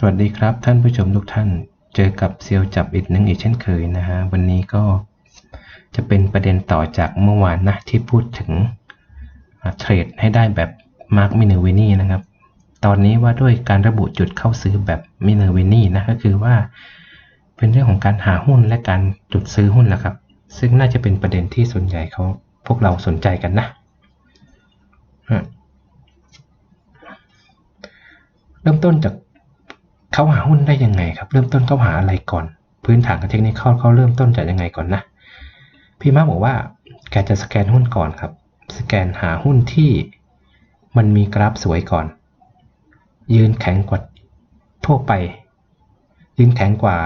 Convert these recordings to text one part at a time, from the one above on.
สวัสดีครับท่านผู้ชมทุกท่าน เจอกับเซียวจับอิดหนึ่งอีกเช่นเคยนะฮะ วันนี้ก็จะเป็นประเด็นต่อจากเมื่อวานนะที่พูดถึงเทรดให้ได้แบบมาร์คมิเนอร์เวนี่นะครับ ตอนนี้ว่าด้วยการระบุจุดเข้าซื้อแบบมิเนอร์เวนี่นะก็คือว่า เป็นเรื่องของการหาหุ้นและการจุดซื้อหุ้นแหละครับ ซึ่งน่าจะเป็นประเด็นที่ส่วนใหญ่เขาพวกเราสนใจกันนะฮะเริ่มต้นจาก เขาหาหุ้นได้ยังไงครับ เริ่มต้นเขาหาอะไรก่อน พื้นฐานกับเทคนิคเขาเขาเริ่มต้นจากยังไงก่อนนะพี่มาบอกว่าแกจะสแกนหุ้นก่อนครับ สแกนหาหุ้นที่มันมีกราฟสวยก่อน ยืนแข็งกว่าทั่วไป ยืนแข็งกว่า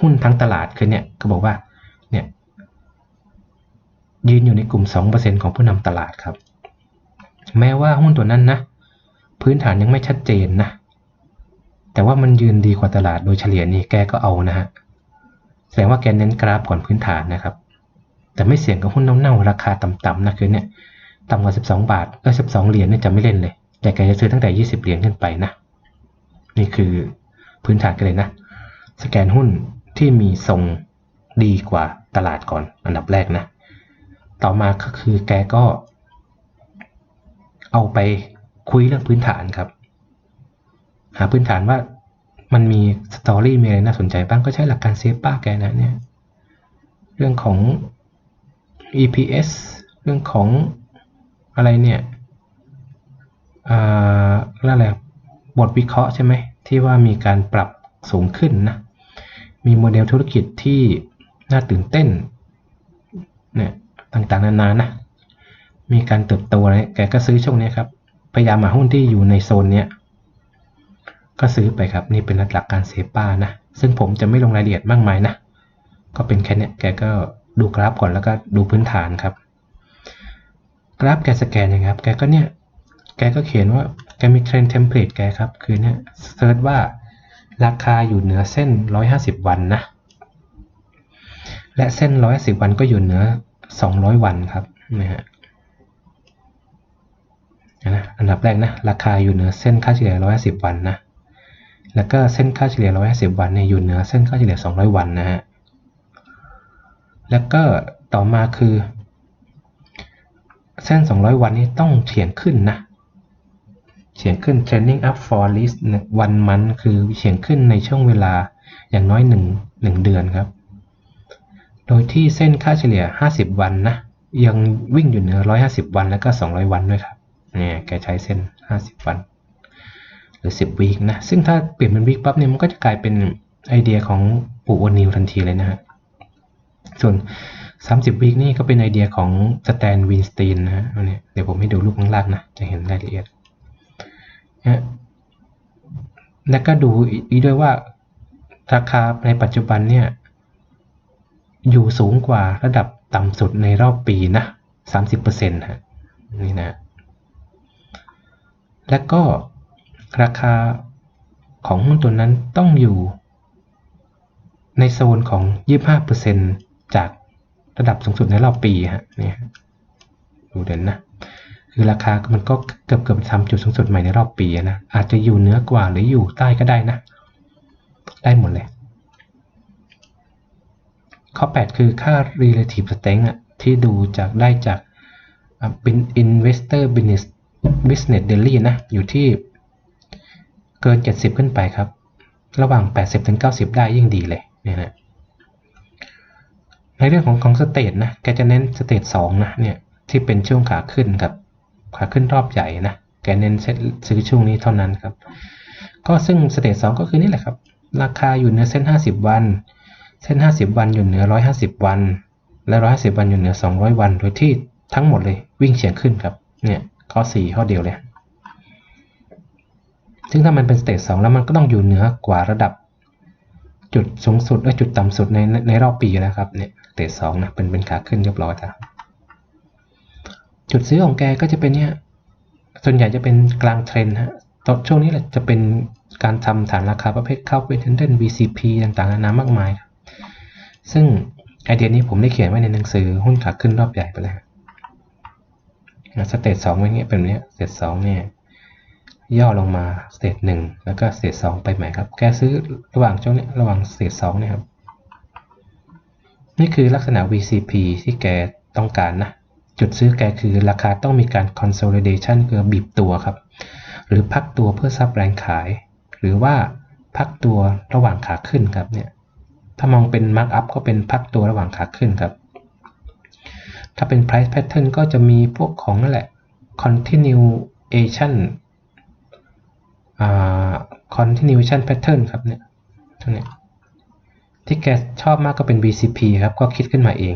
หุ้นทั้งตลาดคือเนี่ยก็บอกว่าเนี่ยยืนอยู่ในกลุ่ม 2%ของผู้นำตลาดครับ แม้ว่าหุ้นตัวนั้นนะ พื้นฐานยังไม่ชัดเจนนะ แต่ว่ามันยืนดีกว่าตลาดโดยเฉลี่ยนี่แกก็เอานะฮะ แสดงว่าแกเน้นกราฟก่อนพื้นฐานนะครับ แต่ไม่เสี่ยงกับหุ้นเน่าๆราคาต่ำๆนะคือเนี่ยต่ำกว่า 12 บาทเออ12 เหรียญเนี่ยจะไม่เล่นเลย แต่แกจะซื้อตั้งแต่ 20 เหรียญขึ้นไปนะ นี่คือพื้นฐานกันเลยนะ สแกนหุ้นที่มีทรงดีกว่าตลาดก่อนอันดับแรกนะ ต่อมาก็คือแกก็ เอาไปคุยเรื่องพื้นฐานครับ หาพื้นฐานว่ามันมีสตอรี่มีอะไรน่าสนใจบ้างก็ใช้หลักการเซฟป้าแกนะเนี่ย เรื่องของ EPS เรื่องของอะไรเนี่ยอ่าเรื่อะไรบทวิเคราะห์ใช่ไหมที่ว่ามีการปรับสูงขึ้นนะ มีโมเดลธุรกิจที่น่าตื่นเต้นเนี่ยต่างๆนานานะ มีการเติบโตอะไรแกก็ซื้อช่วงนี้ครับ พยายามหาหุ้นที่อยู่ในโซนเนี้ย ก็ซื้อไปครับนี่เป็นหลักการเซป้านะ ซึ่งผมจะไม่ลงรายละเอียดมากมายนะ ก็เป็นแค่เนี้ยแกก็ดูกราฟก่อนแล้วก็ดูพื้นฐานครับ กราฟแกสแกนยังไงครับ แกก็เนี่ยแกก็เขียนว่าแกมีเทรนเทมเพลตแกครับ คือเนี่ยเซิร์ชว่าราคาอยู่เหนือเส้น 150 วันนะ และเส้น 150 วันก็อยู่เหนือ 200 วันครับนะฮะนะอันดับแรกนะ ราคาอยู่เหนือเส้นค่าเฉลี่ย 150 วันนะ แล้วก็เส้นค่าเฉลี่ย 150 วันเนี่ยอยู่เหนือเส้นค่าเฉลี่ย 200 วันนะฮะ แล้วก็ต่อมาคือ เส้น 200 วันนี้ต้องเฉียงขึ้นนะ เฉียงขึ้น trending up for at least วันมันคือเฉียงขึ้นในช่วงเวลาอย่างน้อย 1 1 เดือนครับ โดยที่เส้นค่าเฉลี่ย 50 วันนะ ยังวิ่งอยู่เหนือ 150 วันแล้วก็ 200 วันด้วยครับ เนี่ย แกใช้เส้น 50 วัน หรือ 10วีคนะ ซึ่งถ้าเปลี่ยนเป็นวีคปั๊บเนี่ยมันก็จะกลายเป็นไอเดียของปู่โอนิวทันทีเลยนะฮะ ส่วน 30วีคนี่ก็เป็นไอเดียของสแตนวินสตีนนะฮะอันนี้เดี๋ยวผมให้ดูรูปข้างล่างนะ จะเห็นรายละเอียดนะแล้วก็ดูอีกด้วยว่าราคาในปัจจุบันเนี่ยอยู่สูงกว่าระดับต่ำสุดในรอบปีนะ30%ฮะนี่นะ และก็ ราคาของหุ้นตัวนั้นต้องอยู่ ในโซนของ 25%จากระดับสูงสุดในรอบปีฮะเนี่ยดูเด่นนะคือราคามันก็เกือบเกือบทำจุดสูงสุดใหม่ในรอบปีนะอาจจะอยู่เหนือกว่าหรืออยู่ใต้ก็ได้นะ ได้หมดเลย ข้อ 8 คือค่า relative strength อะที่ดูจากได้จากเป็น investor business business daily นะอยู่ที่ เกิน 70 ขึ้นไปครับ ระหว่าง 80ถึง90ได้ยิ่งดีเลยเนี่ยนะในเรื่องของของสเตทนะแกจะเน้นสเตท2นะเนี่ยที่เป็นช่วงขาขึ้นครับขาขึ้นรอบใหญ่นะแกเน้นซื้อช่วงนี้เท่านั้นครับ ก็ซึ่งสเตท2ก็คือนี่แหละครับ ราคาอยู่เหนือเส้น 50 วัน เส้น 50 วันอยู่เหนือ 150 วัน และ 150 วันอยู่เหนือ 200 วัน โดยที่ทั้งหมดเลยวิ่งเฉียงขึ้นครับ เนี่ยข้อ 4 ข้อเดียวเลย ซึ่งถ้ามันเป็นสเตจ2แล้วมันก็ต้องอยู่เหนือกว่าระดับ จุดสูงสุดและจุดต่ำสุดในในรอบปีแล้วครับเนี่ยสเตจ2นะเป็นเป็นขาขึ้นเรียบร้อยแล้วจุดซื้อของแกก็จะเป็นเนี่ยส่วนใหญ่จะเป็นกลางเทรนฮะตอนช่วงนี้แหละจะเป็นการทำฐานราคาประเภทเข้าไปเทนเดน VCP ต่างๆนานามากมาย ซึ่งไอเดียนี้ผมได้เขียนไว้ในหนังสือหุ้นขาขึ้นรอบใหญ่ไปแล้วสเตจสองไว้เงี้ยเป็นเนี้ยสเตจสองเนี่ย ย่อลงมาสเตจหนึ่งแล้วก็สเตจสองไปใหม่ครับ แกซื้อระหว่างช่วงนี้ระหว่างสเตจสองเนี่ยครับนี่คือลักษณะ VCP ที่แกต้องการนะ จุดซื้อแกคือราคาต้องมีการ consolidation เพื่อบีบตัวครับ หรือพักตัวเพื่อซับแรงขาย หรือว่าพักตัวระหว่างขาขึ้นครับเนี่ยถ้ามองเป็น markup ก็เป็นพักตัวระหว่างขาขึ้นครับ ถ้าเป็น price pattern ก็จะมีพวกของนั่นแหละ continuation continuation pattern ครับเนี่ยตรงนี้ที่แกชอบมากก็เป็น VCP ครับ ก็คิดขึ้นมาเอง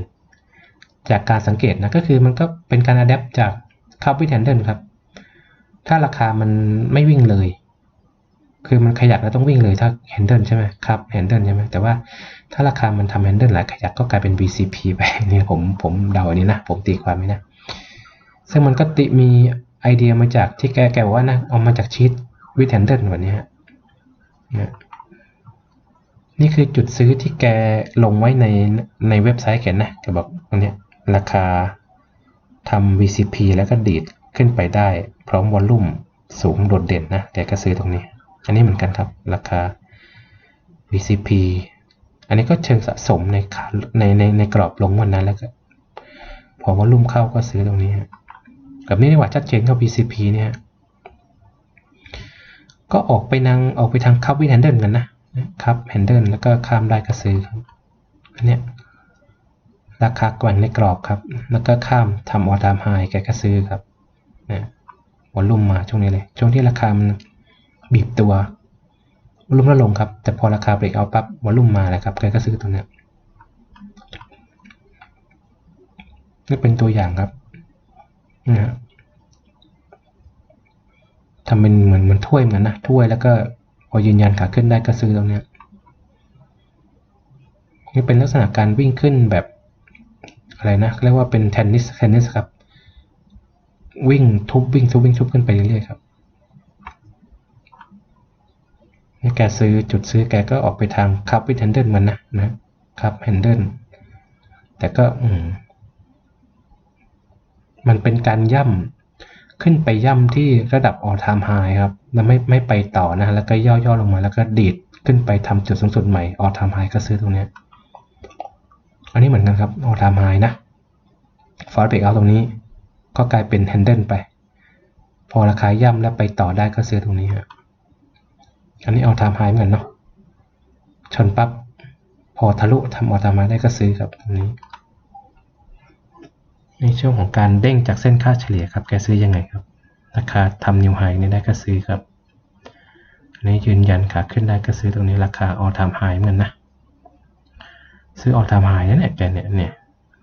จากการสังเกตนะก็คือมันก็เป็นการ adapt จาก c u p w i t handle ครับ ถ้าราคามันไม่วิ่งเลย คือมันขยักแล้วต้องวิ่งเลยถ้า handle ใช่ไหมครับ handle ใช่ไหมแต่ว่าถ้าราคามันทำ handle หลายขยักก็กลายเป็น VCP ไปนี่ผมผมเดาอันนี้นะ ผมตีความไม่นะ ซึ่งมันก็ติมีไอเดียมาจากที่แกแกบอกว่านะเอามาจากชีต วิทแฮนเดิลแบบนี้ฮะนี่คือจุดซื้อที่แกลงไว้ในในเว็บไซต์แกนะแกบอกตรงเนี้ยราคาทำ VCP แล้วก็ดีดขึ้นไปได้ พร้อมวอลลุ่มสูงโดดเด่นนะ แกก็ซื้อตรงนี้ อันนี้เหมือนกันครับ ราคา VCP อันนี้ก็เชิงสะสมในขาในในในกรอบลงวันนั้นแล้วก็พอวอลลุ่มเข้าก็ซื้อตรงนี้แบบนี้ดีกว่าชัดเจนเข้า VCP เนี่ย ก็ออกไปนางออกไปทางคับวินแฮนเดิลกันนะครับแฮนเดิลแล้วก็ข้ามได้ก็ซื้อครับอันเนี้ยราคากว่งในกรอบครับ แล้วก็ข้ามทำออทามไฮแกก็ซื้อครับนะวอลลุ่มมาช่วงนี้เลย ช่วงที่ราคามันบีบตัววอลลุ่มลดลงครับ แต่พอราคาเบรกเอาปั๊บวอลลุ่มมาแล้วครับแกก็ซื้อตรงเนี้ยนี่เป็นตัวอย่างครับนะฮะ ทำเป็นเหมือนเหมือนถ้วยเหมือนนะถ้วยแล้วก็พอยืนยันขาขึ้นได้ก็ซื้อตรงเนี้ยนี่เป็นลักษณะการวิ่งขึ้นแบบอะไรนะเรียกว่าเป็นเทนนิสเทนนิสครับ วิ่งทุบวิ่งทุบวิ่งทุบขึ้นไปเรื่อยๆครับนี่แกซื้อจุดซื้อแกก็ออกไปทางคับวิทแฮนเดิลมันนะนะครับแฮนเดิลแต่ก็อืมมันเป็นการย่ำ ขึ้นไปย่ำที่ระดับ all time high ครับแล้วไม่ไม่ไปต่อนะแล้วก็ย่อๆลงมาแล้วก็ดีดขึ้นไปทำจุดสูงสุดใหม่ all time high ก็ซื้อตรงนี้ อันนี้เหมือนกันครับ all time high นะ fast break out ตรงนี้ก็กลายเป็น handle ไป พอราคาย่ำแล้วไปต่อได้ก็ซื้อตรงนี้ฮะอันนี้ all time high เหมือนกันเนาะชนปั๊บพอทะลุทำ all time high ได้ก็ซื้อครับตรงนี้ ในช่วงของการเด้งจากเส้นค่าเฉลี่ยครับ แกซื้อยังไงครับ ราคาทำนิวไฮนี่ได้ก็ซื้อครับอันนี้ยืนยันขาขึ้นได้ก็ซื้อตรงนี้ราคาออทามไฮเหมือนนะ ซื้อออทามไฮนั่นแหละแกเนี่ยเนี่ย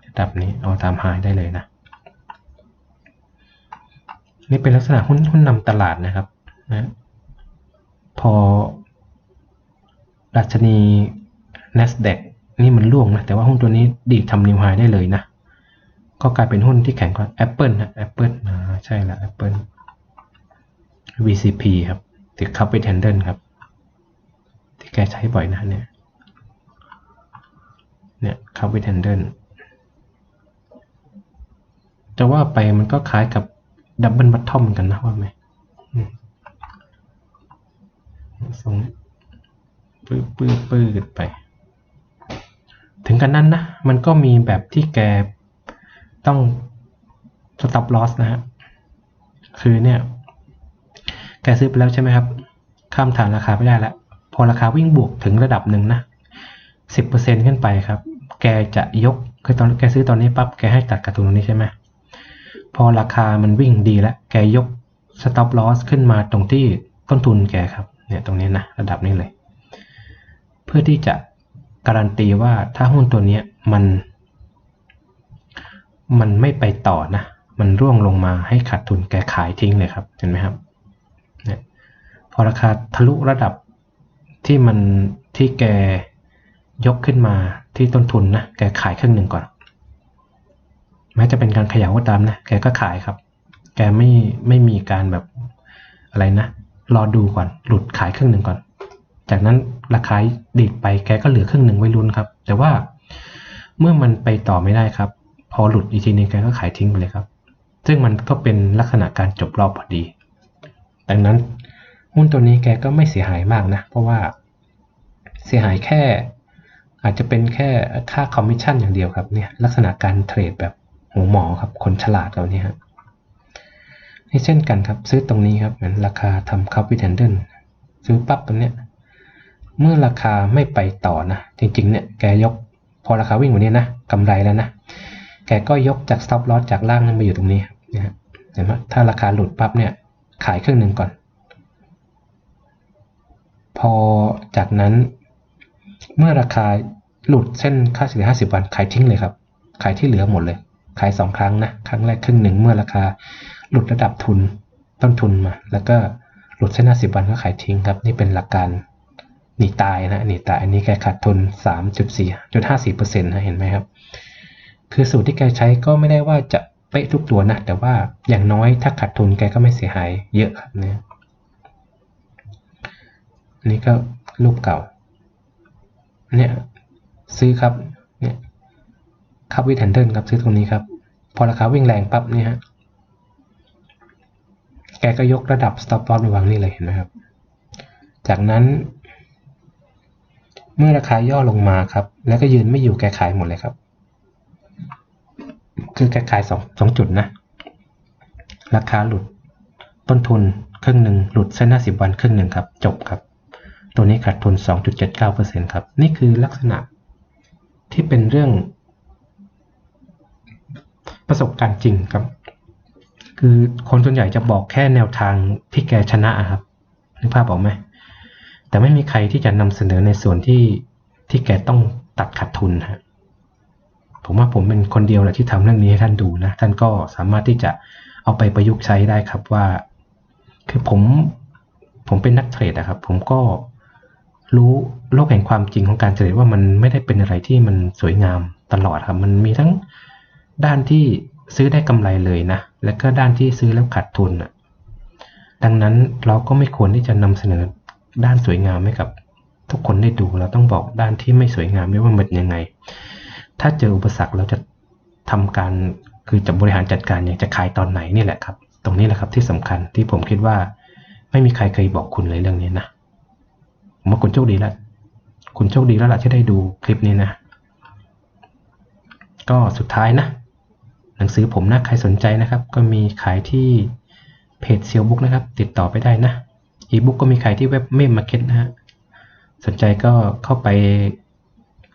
ระดับนี้ออทามไฮได้เลยนะ นี่เป็นลักษณะหุ้นหุ้นนำตลาดนะครับนะพอดัชนี NASDAQ นี่มันล่วงนะ แต่ว่าหุ้นตัวนี้ดีดทำนิวไฮได้เลยนะ ก็กลายเป็นหุ้นที่แข็งกว่า Apple นะ Apple อ่าใช่ละ Apple VCP ครับติดคับไปแทนเดิลครับ ที่แกใช้บ่อยนะเนี่ยเนี่ยคับไปแทนเดิลจะว่าไปมันก็คล้ายกับดับเบิลบัตทอมกันนะว่าไหมทรงปื้อปื้อปื้อไป ถึงกันนั้นนะ มันก็มีแบบที่แก ต้อง stop loss นะฮะคือเนี่ย แกซื้อไปแล้วใช่ไหมครับ ข้ามฐานราคาไม่ได้แล้ว พอราคาวิ่งบวกถึงระดับหนึ่งนะสิบเปอร์เซ็นขึ้นไปครับ แกจะยก คือตอนแกซื้อตอนนี้ปั๊บ แกให้ตัดกร์ตูนตรงนี้ใช่ไหม พอราคามันวิ่งดีแล้ว แกยก stop loss ขึ้นมาตรงที่ต้นทุนแกครับ เนี่ยตรงนี้นะ ระดับนี้เลย เพื่อที่จะการันตีว่าถ้าหุ้นตัวนี้มัน มันไม่ไปต่อนะ มันร่วงลงมาให้ขาดทุนแกขายทิ้งเลยครับเห็นไหมครับเนี่ยพอราคาทะลุระดับที่มันที่แกยกขึ้นมาที่ต้นทุนนะแกขายครึ่งหนึ่งก่อน แม้จะเป็นการขยายก็ตามนะแกก็ขายครับ แกไม่ไม่มีการแบบอะไรนะ รอดูก่อนหลุดขายครึ่งหนึ่งก่อน จากนั้นราคาดีดไปแกก็เหลือครึ่งหนึ่งไว้ลุ้นครับ แต่ว่าเมื่อมันไปต่อไม่ได้ครับ พอหลุดอีกทีนึงแกก็ขายทิ้งไปเลยครับ ซึ่งมันก็เป็นลักษณะการจบรอบพอดี ดังนั้นหุ้นตัวนี้แกก็ไม่เสียหายมากนะ เพราะว่าเสียหายแค่ อาจจะเป็นแค่ค่าคอมมิชชั่นอย่างเดียวครับเนี่ยลักษณะการเทรดแบบหัวหมอครับคนฉลาดเราเนี่ยฮะนี่เช่นกันครับซื้อตรงนี้ครับเหมือนราคาทำคัพวิเทนเดนซื้อปั๊บตรงเนี้ยเมื่อราคาไม่ไปต่อนะ จริงๆเนี่ยแกยกพอราคาวิ่งวันนี้นะกำไรแล้วนะ แกก็ยกจาก stop loss จากล่างนั้นมาอยู่ตรงนี้นะฮะเห็นไหมถ้าราคาหลุดปั๊บเนี่ยขายครึ่งหนึ่งก่อน พอจากนั้นเมื่อราคาหลุดเส้นค่าเฉลี่ย50 วันขายทิ้งเลยครับ ขายที่เหลือหมดเลย ขาย 2 ครั้งนะ ครั้งแรกครึ่งหนึ่งเมื่อราคาหลุดระดับทุนต้นทุนมา แล้วก็หลุดเส้น 50 วันก็ขายทิ้งครับ นี่เป็นหลักการหนีตายนะหนีตายอันนี้แกขาดทุน 3.4.54%นะเห็นไหมครับ คือสูตรที่แกใช้ก็ไม่ได้ว่าจะเป๊ะทุกตัวนะแต่ว่าอย่างน้อยถ้าขาดทุนแกก็ไม่เสียหายเยอะครับเนี่ยอันนี้ก็รูปเก่า เนี่ยซื้อครับ เนี่ยคับวิทันเดิลครับซื้อตรงนี้ครับ พอราคาวิ่งแรงปั๊บเนี่ยฮะแกก็ยกระดับ stop loss ไปวางนี่เลยเห็นไหมครับ จากนั้นเมื่อราคาย่อลงมาครับ แล้วก็ยืนไม่อยู่แกขายหมดเลยครับ คือแกขายสองสองจุดนะ ราคาหลุดต้นทุนครึ่งหนึ่งหลุดเส้นหน้าสิบวันครึ่งหนึ่งครับ จบครับ ตัวนี้ขาดทุน 2.79%ครับ นี่คือลักษณะที่เป็นเรื่อง ประสบการณ์จริงครับ คือคนส่วนใหญ่จะบอกแค่แนวทางที่แกชนะครับนึกภาพออกไหมแต่ไม่มีใครที่จะนำเสนอในส่วนที่ที่แกต้องตัดขาดทุนฮะ ผมว่าผมเป็นคนเดียวแหละที่ทำเรื่องนี้ให้ท่านดูนะ ท่านก็สามารถที่จะเอาไปประยุกต์ใช้ได้ครับว่า คือผมผมเป็นนักเทรดนะครับ ผมก็รู้โลกแห่งความจริงของการเทรดว่ามันไม่ได้เป็นอะไรที่มันสวยงามตลอดครับ มันมีทั้งด้านที่ซื้อได้กำไรเลยนะ และก็ด้านที่ซื้อแล้วขาดทุนอะดังนั้นเราก็ไม่ควรที่จะนำเสนอด้านสวยงามให้กับ ทุกคนได้ดูเราต้องบอกด้านที่ไม่สวยงามไม่ว่ามันยังไง ถ้าเจออุปสรรคเราจะทำการคือจะบริหารจัดการอย่างจะขายตอนไหนนี่แหละครับ ตรงนี้แหละครับที่สำคัญที่ผมคิดว่า ไม่มีใครเคยบอกคุณเลยเรื่องนี้นะผมว่าคุณโชคดีแล้ว คุณโชคดีแล้วล่ะที่ได้ดูคลิปนี้นะ ก็สุดท้ายนะ หนังสือผมนะใครสนใจนะครับ ก็มีขายที่เพจเซียวบุ๊กนะครับ ติดต่อไปได้นะอีบุ๊กก็มีขายที่เว็บเมมมาร์เก็ตนะฮะสนใจก็เข้าไป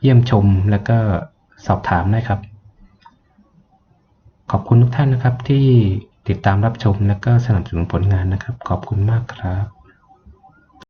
เยี่ยมชมแล้วก็ สอบถามได้ครับ ขอบคุณทุกท่านนะครับที่ติดตามรับชมและก็สนับสนุนผลงานนะครับ ขอบคุณมากครับ